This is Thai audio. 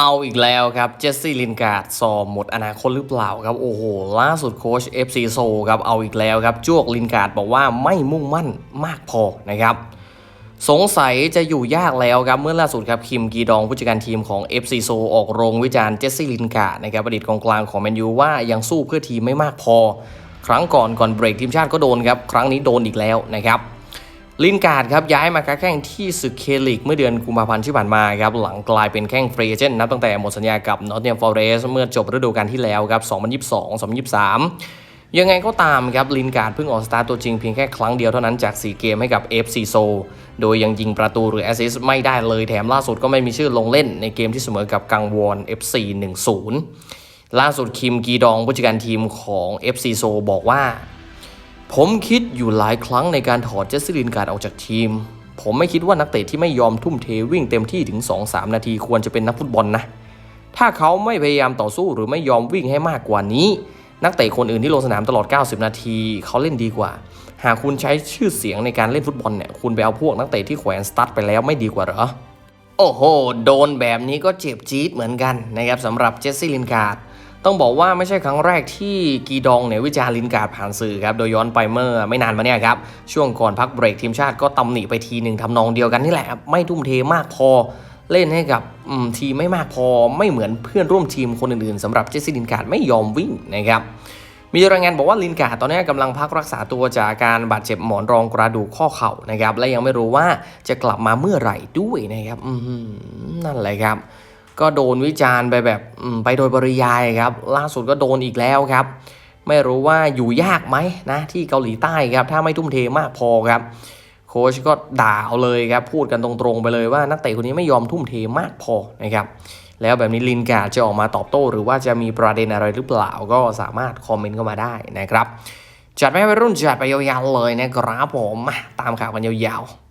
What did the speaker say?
เอาอีกแล้วครับ เจสซี่ลินการ์ดสอบหมดอนาคตหรือเปล่าครับ โอ้โห ล่าสุดโค้ช FC โซครับ เอาอีกแล้วครับจวกลินการ์ดบอกว่าไม่มุ่งมั่นมากพอนะครับ สงสัยจะอยู่ยากแล้วครับ เมื่อล่าสุดครับ คิมกีดองผู้จัดการทีมของ FC โซออกโรงวิจารณ์เจสซี่ลินการ์ดนะครับอดีตกองกลางของแมนยูว่ายังสู้เพื่อทีมไม่มากพอ ครั้งก่อนก่อนเบรกทีมชาติก็โดนครับครั้งนี้โดนอีกแล้วนะครับ ลินการ์ดครับย้ายมาค้าแข่งที่ศึกเคลิกเมื่อเดือนกุมภาพันธ์ที่ผ่านมาครับหลังกลายเป็นแข้งฟรีเจนต์นับตั้งแต่หมดสัญญากับนอตเทียมฟอเรสเมื่อจบฤดูกาลที่แล้วครับ 2022-2023 ยังไงก็ตามครับลินการ์ดเพิ่งออกสตาร์ตัวจริงเพียงแค่ครั้งเดียวเท่านั้นจาก 4 เกมให้กับ FC โซโดยยังยิงประตูหรือแอสซิสต์ไม่ได้เลยแถมล่าสุดก็ไม่มีชื่อลงเล่นในเกมที่เสมอกับกังวอน FC 1-0ล่าสุดคิมกีดองผู้จัดการทีมของ FC โซบอกว่า ผมคิดอยู่หลายครั้งในการถอดเจสซิลินการ์ดออกจากทีม ผมไม่คิดว่านักเตะที่ไม่ยอมทุ่มเทวิ่งเต็มที่ถึง 2-3 นาทีควรจะเป็นนักฟุตบอลนะ ถ้าเขาไม่พยายามต่อสู้หรือไม่ยอมวิ่งให้มากกว่านี้ นักเตะคนอื่นที่ลงสนามตลอด 90 นาที เขาเล่นดีกว่า หากคุณใช้ชื่อเสียงในการเล่นฟุตบอลเนี่ยคุณไปเอาพวกนักเตะที่แขวนสตั๊ดไปแล้วไม่ดีกว่าเหรอโอ้โห โดนแบบนี้ก็เจ็บจี๊ดเหมือนกันนะครับสำหรับเจสซี่ลินการ์ด ต้องบอกว่าไม่ใช่ครั้งแรกที่กีดองเนี่ยวิจารณ์ลินการ์ดผ่านสื่อครับ โดยย้อนไปเมื่อไม่นานมาเนี่ยครับ ช่วงก่อนพักเบรกทีมชาติก็ตำหนิไปทีหนึ่งทำนองเดียวกันนี่แหละไม่ทุ่มเทมากพอเล่นให้กับทีมไม่มากพอไม่เหมือนเพื่อนร่วมทีมคนอื่นๆสำหรับเจสซี่ลินการ์ดไม่ยอมวิ่งนะครับมีรายงานบอกว่าลินการ์ตอนนี้กำลังพักรักษาตัวจากอาการบาดเจ็บหมอนรองกระดูกข้อเข่านะครับและยังไม่รู้ว่าจะกลับมาเมื่อไหร่ด้วยนะครับนั่นแหละครับ ก็โดนวิจารณ์ไปแบบไปโดยปริยายครับ ล่าสุดก็โดนอีกแล้วครับ ไม่รู้ว่าอยู่ยากไหมนะที่เกาหลีใต้ครับ ถ้าไม่ทุ่มเทมากพอครับ โค้ชก็ด่าเอาเลยครับ พูดกันตรงๆไปเลยว่านักเตะคนนี้ไม่ยอมทุ่มเทมากพอนะครับแล้วแบบนี้ลินการ์ดจะออกมาตอบโต้ หรือว่าจะมีประเด็นอะไรหรือเปล่าก็สามารถคอมเมนต์เข้ามาได้นะครับ จัดไปให้วัยรุ่นจัดไปยาวๆเลยนะครับผมตามข่าวกันยาวๆ